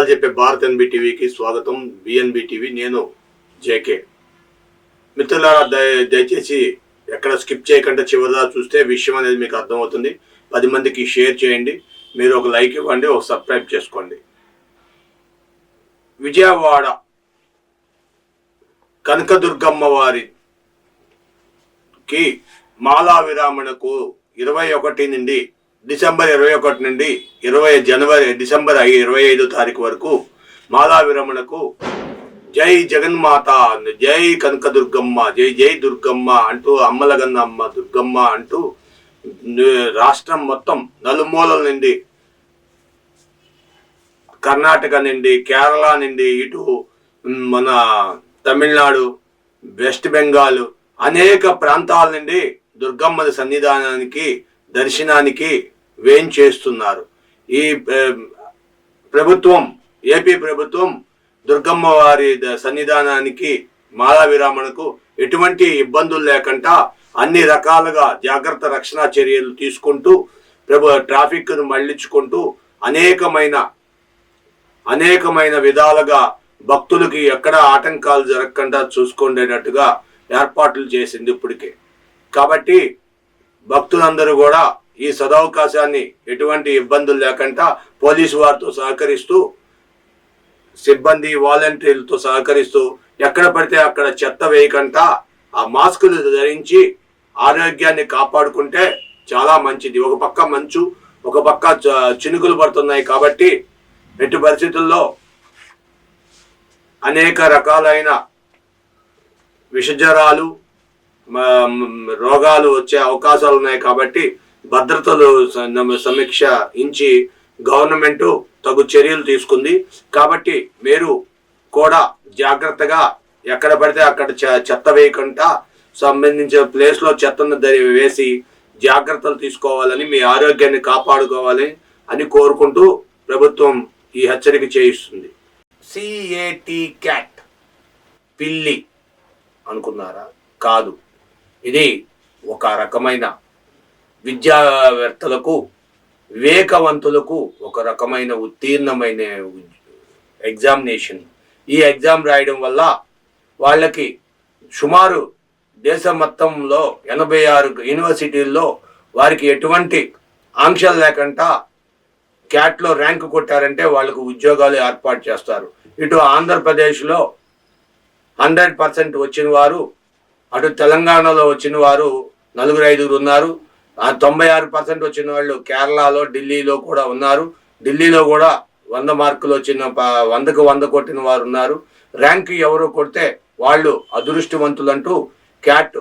నిజాలు చెప్పే భారత్ ఎన్బి టీవీకి స్వాగతం. బిఎన్బి టీవీ నేను జేకే మిత్రులారా దయ దయచేసి ఎక్కడ స్కిప్ చేయకుండా చివరిదా చూస్తే విషయం అనేది మీకు అర్థమవుతుంది. పది మందికి షేర్ చేయండి. మీరు ఒక లైక్ ఇవ్వండి ఒక సబ్స్క్రైబ్ చేసుకోండి. విజయవాడ కనకదుర్గమ్మ వారికి మాలా విరామణకు ఇరవై ఒకటి నుండి డిసెంబర్ ఇరవై ఒకటి నుండి ఇరవై జనవరి డిసెంబర్ ఐ ఇరవై ఐదో తారీఖు వరకు మాలా విరమణకు జై జగన్మాత జై కనకదుర్గమ్మ జై జై దుర్గమ్మ అంటూ అమ్మలగన్న అమ్మ దుర్గమ్మ అంటూ రాష్ట్రం మొత్తం నలుమూలల నుండి కర్ణాటక నుండి కేరళ నుండి ఇటు మన తమిళనాడు వెస్ట్ బెంగాల్ అనేక ప్రాంతాల నుండి దుర్గమ్మ సన్నిధానానికి దర్శనానికి వేంచేస్తున్నారు ఈ ప్రభుత్వం ఏపీ ప్రభుత్వం దుర్గమ్మ వారి ద- సన్నిధానానికి మాలా విరామణకు ఎటువంటి ఇబ్బందులు లేకుండా అన్ని రకాలుగా జాగ్రత్త రక్షణ చర్యలు తీసుకుంటూ ప్రభు ట్రాఫిక్ను మళ్ళించుకుంటూ అనేకమైన అనేకమైన విధాలుగా భక్తులకి ఎక్కడ ఆటంకాలు జరగకుండా చూసుకునేటట్టుగా ఏర్పాట్లు చేసింది ఇప్పటికే. కాబట్టి భక్తులందరూ కూడా ఈ సదవకాశాన్ని ఎటువంటి ఇబ్బందులు లేకుండా పోలీసు వారితో సహకరిస్తూ సిబ్బంది వాలంటీర్లతో సహకరిస్తూ ఎక్కడ పడితే అక్కడ చెత్త వేయకుండా ఆ మాస్కులు ధరించి ఆరోగ్యాన్ని కాపాడుకుంటే చాలా మంచిది. ఒక పక్క మంచు ఒక పక్క చ- చినుకులు పడుతున్నాయి కాబట్టి ఎట్టి పరిస్థితుల్లో అనేక రకాలైన విషజ్వరాలు రోగాలు వచ్చే అవకాశాలు ఉన్నాయి కాబట్టి భద్రతలు సమీక్ష ఇంచి గవర్నమెంట్ తగు చర్యలు తీసుకుంది. కాబట్టి మీరు కూడా జాగ్రత్తగా ఎక్కడ పడితే అక్కడ చె- చెత్త వేయకుండా సంబంధించిన ప్లేస్లో చెత్తను దరి వేసి జాగ్రత్తలు తీసుకోవాలని మీ ఆరోగ్యాన్ని కాపాడుకోవాలి అని కోరుకుంటూ ప్రభుత్వం ఈ హెచ్చరిక చేయిస్తుంది. సిఏటి క్యాట్ పిల్లి అనుకున్నారా? కాదు. ఇది ఒక రకమైన విద్యావేత్తలకు వివేకవంతులకు ఒక రకమైన ఉత్తీర్ణమైన ఎగ్జామినేషన్. ఈ ఎగ్జామ్ రాయడం వల్ల వాళ్ళకి సుమారు దేశం మొత్తంలో ఎనభై ఆరు యూనివర్సిటీల్లో వారికి ఎటువంటి ఆంక్షలు లేకుండా క్యాట్లో ర్యాంకు కొట్టారంటే వాళ్ళకు ఉద్యోగాలు ఏర్పాటు చేస్తారు. ఇటు ఆంధ్రప్రదేశ్లో హండ్రెడ్ పర్సెంట్ వచ్చిన వారు అటు తెలంగాణలో వచ్చిన వారు నలుగురు ఐదుగురు ఉన్నారు. ఆ తొంభై ఆరు పర్సెంట్ వచ్చిన వాళ్ళు కేరళలో ఢిల్లీలో కూడా ఉన్నారు. ఢిల్లీలో కూడా వంద మార్కులు వచ్చిన ప- వందకు వంద కొట్టిన వారు ఉన్నారు. ర్యాంక్ ఎవరు కొడితే వాళ్ళు అదృష్టవంతులంటూ క్యాట్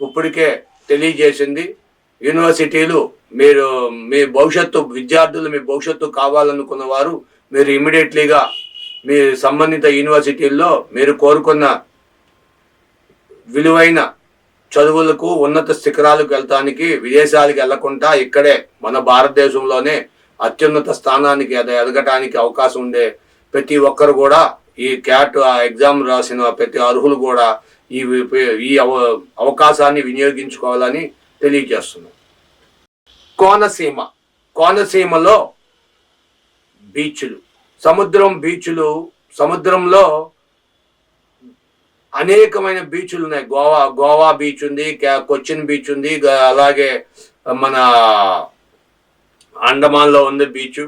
ఇప్పటికే తెలియజేసింది. యూనివర్సిటీలు మీరు మీ భవిష్యత్తు విద్యార్థులు మీ భవిష్యత్తు కావాలనుకున్న వారు మీరు ఇమీడియట్లీగా మీ సంబంధిత యూనివర్సిటీల్లో మీరు కోరుకున్న విలువైన చదువులకు ఉన్నత శిఖరాలకు వెళ్తానికి విదేశాలకు వెళ్ళకుండా ఇక్కడే మన భారతదేశంలోనే అత్యున్నత స్థానానికి అది ఎదగటానికి అవకాశం ఉండే ప్రతి ఒక్కరు కూడా ఈ క్యాట్ ఆ ఎగ్జామ్ రాసిన ప్రతి అర్హులు కూడా ఈ ఈ అవ- అవకాశాన్ని వినియోగించుకోవాలని తెలియజేస్తున్నాం. కోనసీమ. కోనసీమలో బీచ్లు. సముద్రం బీచ్లు. సముద్రంలో అనేకమైన బీచ్లు ఉన్నాయి. గోవా గోవా బీచ్ ఉంది కొచ్చిన్ బీచ్ ఉంది అలాగే మన అండమాన్లో ఉంది బీచ్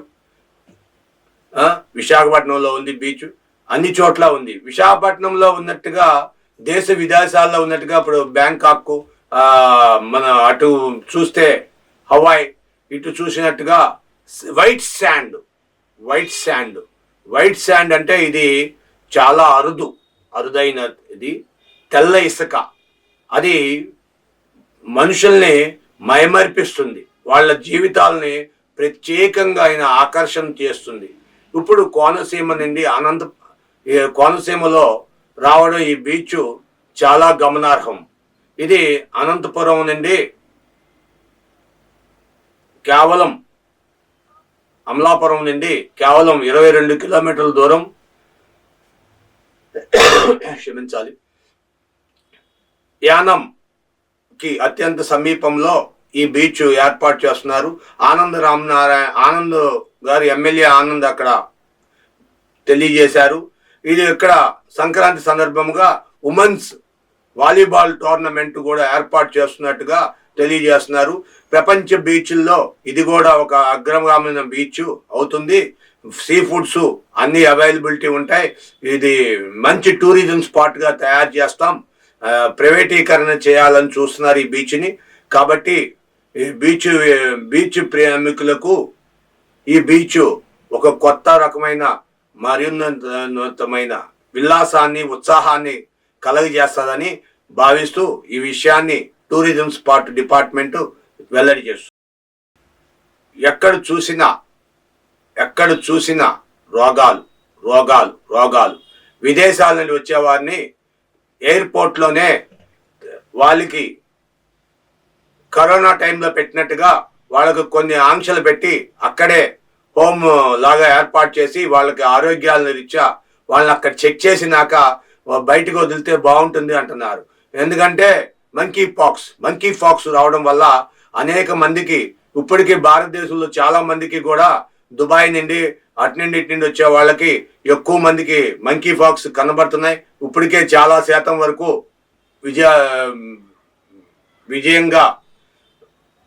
విశాఖపట్నంలో ఉంది బీచ్ అన్ని చోట్ల ఉంది. విశాఖపట్నంలో ఉన్నట్టుగా దేశ విదేశాల్లో ఉన్నట్టుగా ఇప్పుడు బ్యాంకాక్ మన అటు చూస్తే హవాయ్ ఇటు చూసినట్టుగా white sand white sand white sand అంటే ఇది చాలా అరుదు. అరుదైన ఇది తెల్ల ఇసుక. అది మనుషుల్ని మైమర్పిస్తుంది. వాళ్ళ జీవితాలని ప్రత్యేకంగా ఆయన ఆకర్షణ చేస్తుంది. ఇప్పుడు కోనసీమ నుండి అనంత ఈ కోనసీమలో రావడం ఈ బీచ్ చాలా గమనార్హం. ఇది అనంతపురం నుండి కేవలం అమలాపురం నుండి కేవలం ఇరవై రెండు కిలోమీటర్ల దూరం క్షమించాలి. యానంకి అత్యంత సమీపంలో ఈ బీచ్ ఏర్పాటు చేస్తున్నారు. ఆనంద్ రామనారాయణ ఆనంద్ గారి ఎమ్మెల్యే ఆనంద్ అక్కడ తెలియజేశారు. ఇది ఇక్కడ సంక్రాంతి సందర్భంగా ఉమెన్స్ వాలీబాల్ టోర్నమెంట్ కూడా ఏర్పాటు చేస్తున్నట్టుగా తెలియజేస్తున్నారు. ప్రపంచ బీచ్ల్లో ఇది కూడా ఒక అగ్రగామైన బీచ్ అవుతుంది. సీ ఫుడ్స్ అన్ని అవైలబిలిటీ ఉంటాయి. ఇది మంచి టూరిజం స్పాట్గా తయారు చేస్తాం. ప్రైవేటీకరణ చేయాలని చూస్తున్నారు ఈ బీచ్ని. కాబట్టి ఈ బీచ్ బీచ్ ప్రేమికులకు ఈ బీచ్ ఒక కొత్త రకమైన మరిన్నతమైన విలాసాన్ని ఉత్సాహాన్ని కలగజేస్తుందని భావిస్తూ ఈ విషయాన్ని టూరిజం స్పాట్ డిపార్ట్మెంట్ వెల్లడి చేస్తుంది. ఎక్కడ చూసినా ఎక్కడ చూసినా రోగాలు రోగాలు రోగాలు. విదేశాల నుండి వచ్చేవారిని ఎయిర్పోర్ట్లోనే వాళ్ళకి కరోనా టైంలో పెట్టినట్టుగా వాళ్ళకు కొన్ని ఆంక్షలు పెట్టి అక్కడే హోమ్ లాగా ఏర్పాటు చేసి వాళ్ళకి ఆరోగ్యాలను రీత్యా వాళ్ళని అక్కడ చెక్ చేసినాక బయటకు వదిలితే బాగుంటుంది అంటున్నారు. ఎందుకంటే మంకీ పాక్స్ మంకీ పాక్స్ రావడం వల్ల అనేక మందికి ఇప్పటికీ భారతదేశంలో చాలా మందికి కూడా దుబాయ్ నుండి అటు నుండి ఇటు నుండి వచ్చే వాళ్ళకి ఎక్కువ మందికి మంకీ ఫాక్స్ కనబడుతున్నాయి. ఇప్పటికే చాలా శాతం వరకు విజయ విజయంగా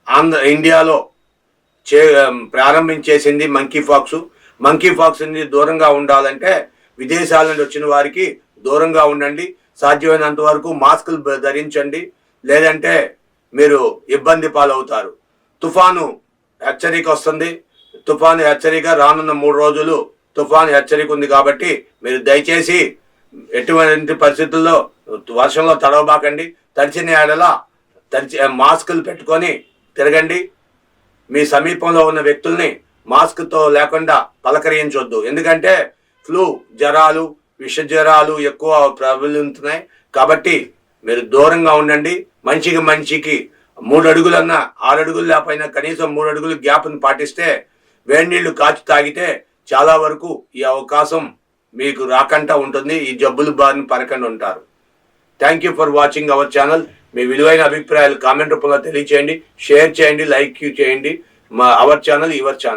ఆంధ్ర ఇండియాలో చే ప్రారంభించేసింది మంకీ ఫాక్స్. మంకీ ఫాక్స్ నుంచి దూరంగా ఉండాలంటే విదేశాల నుండి వచ్చిన వారికి దూరంగా ఉండండి. సాధ్యమైనంత వరకు మాస్కులు ధరించండి. లేదంటే మీరు ఇబ్బంది పాలవుతారు. తుఫాను హెచ్చరిక వస్తుంది. తుఫాను హెచ్చరిక రానున్న మూడు రోజులు తుఫాను హెచ్చరిక ఉంది కాబట్టి మీరు దయచేసి ఎటువంటి పరిస్థితుల్లో వర్షంలో తడవబాకండి. తడిచిన ఏడల తడిచి మాస్కులు పెట్టుకొని తిరగండి. మీ సమీపంలో ఉన్న వ్యక్తుల్ని మాస్క్తో లేకుండా పలకరించొద్దు. ఎందుకంటే ఫ్లూ జ్వరాలు విష జ్వరాలు ఎక్కువ ప్రబలుతున్నాయి కాబట్టి మీరు దూరంగా ఉండండి. మనిషికి మనిషికి మూడు అడుగులన్నా ఆరు అడుగులు లేకపోయినా కనీసం మూడు అడుగులు గ్యాప్ను పాటిస్తే వేడి నీళ్ళు కాచి తాగితే చాలా వరకు ఈ అవకాశం మీకు రాకుండా ఉంటుంది. ఈ జబ్బులు బారిన పరకుండా ఉంటారు thank you for watching our channel మీ విలువైన అభిప్రాయాలు కామెంట్ రూపంలో తెలియచేయండి. షేర్ చేయండి. లైక్ చేయండి. మా అవర్ ఛానల్ యువర్ ఛానల్